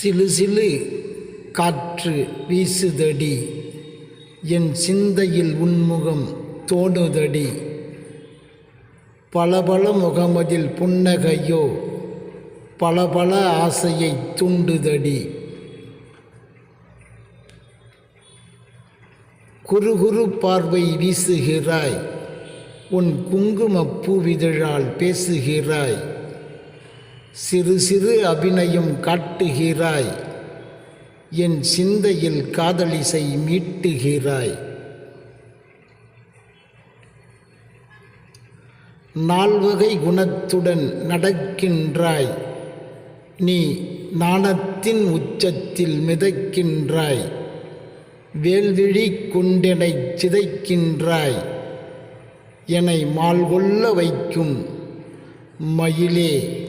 சிலு சிலு காற்று வீசுதடி. என் சிந்தையில் உன்முகம் தோணுதடி. பலபல முகமதில் புன்னகையோ பலபல ஆசையை தூண்டுதடி. குறுகுறு பார்வை வீசுகிறாய் உன் குங்குமப் பூவிதழால் பேசுகிறாய். சிறு சிறு அபிநயம் காட்டுகிறாய். என் சிந்தையில் காதலிசை மீட்டுகிறாய். நால்வகை குணத்துடன் நடக்கின்றாய். நீ நாணத்தின் உச்சத்தில் மிதக்கின்றாய். வேல்விழி குண்டெனைச் சிதைக்கின்றாய். என்னை மால்கொள்ள வைக்கும் மயிலே